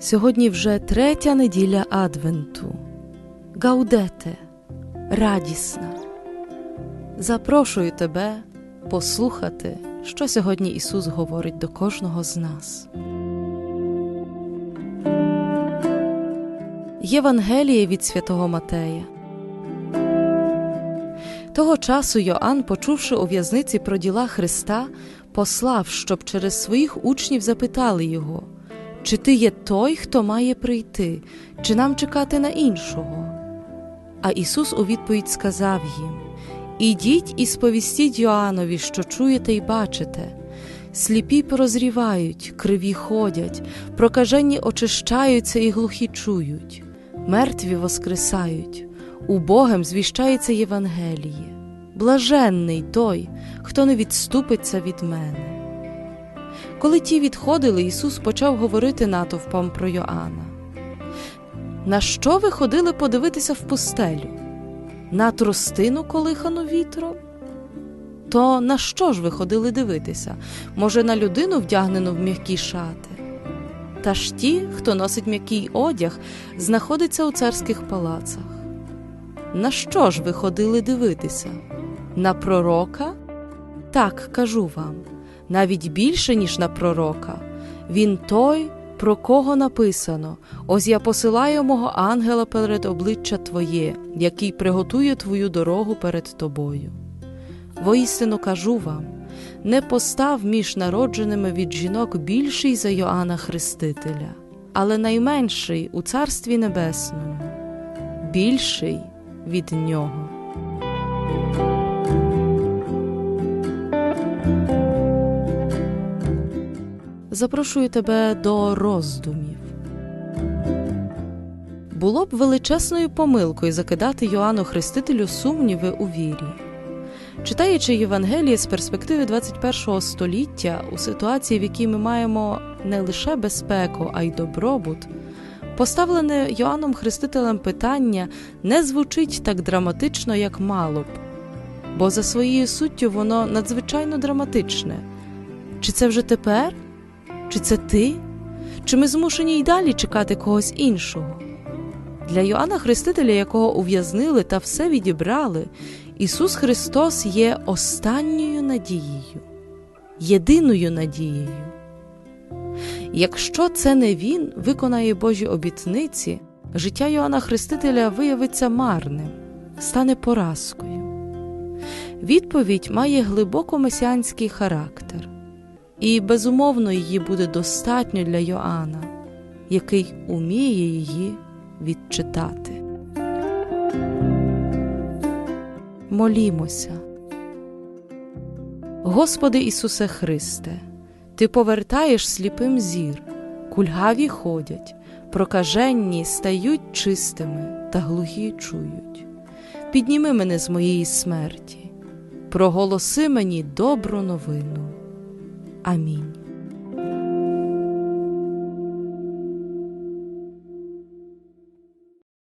Сьогодні вже третя неділя Адвенту. Гаудете, радісна. Запрошую тебе послухати, що сьогодні Ісус говорить до кожного з нас. Євангеліє від святого Матея. Того часу Йоанн, почувши у в'язниці про діла Христа, послав, щоб через своїх учнів запитали його, чи ти є той, хто має прийти, чи нам чекати на іншого. А Ісус у відповідь сказав їм: Ідіть і сповістіть Йоаннові, що чуєте й бачите. Сліпі прозрівають, криві ходять, прокажені очищаються і глухі чують, мертві воскресають, убогим звіщається Євангеліє. Блаженний той, хто не відступиться від мене. Коли ті відходили, Ісус почав говорити натовпам про Йоанна. На що ви ходили подивитися в пустелю? На тростину колихану вітром? То на що ж ви ходили дивитися? Може, на людину вдягнену в м'які шати? Та ж ті, хто носить м'який одяг, знаходиться у царських палацах. На що ж ви ходили дивитися? На пророка? Так, кажу вам, навіть більше, ніж на пророка. Він той, про кого написано: Ось я посилаю мого ангела перед обличчя Твоє, який приготує твою дорогу перед тобою. Воістину кажу вам: не постав між народженими від жінок більший за Йоанна Хрестителя, але найменший у Царстві Небесному, більший від нього. Запрошую тебе до роздумів. Було б величезною помилкою закидати Йоанну Хрестителю сумніви у вірі. Читаючи Євангеліє з перспективи 21 століття у ситуації, в якій ми маємо не лише безпеку, а й добробут, поставлене Йоанном Хрестителем питання не звучить так драматично, як мало б, бо за своєю суттю воно надзвичайно драматичне. Чи це вже тепер? Чи це ти? Чи ми змушені й далі чекати когось іншого? Для Йоанна Хрестителя, якого ув'язнили та все відібрали, Ісус Христос є останньою надією, єдиною надією. Якщо це не Він виконає Божі обітниці, життя Йоанна Хрестителя виявиться марним, стане поразкою. Відповідь має глибоко месіанський характер, і, безумовно, її буде достатньо для Йоанна, який уміє її відчитати. Молімося. Господи Ісусе Христе, Ти повертаєш сліпим зір, кульгаві ходять, прокаженні стають чистими та глухі чують. Підніми мене з моєї смерті, проголоси мені добру новину. Amém.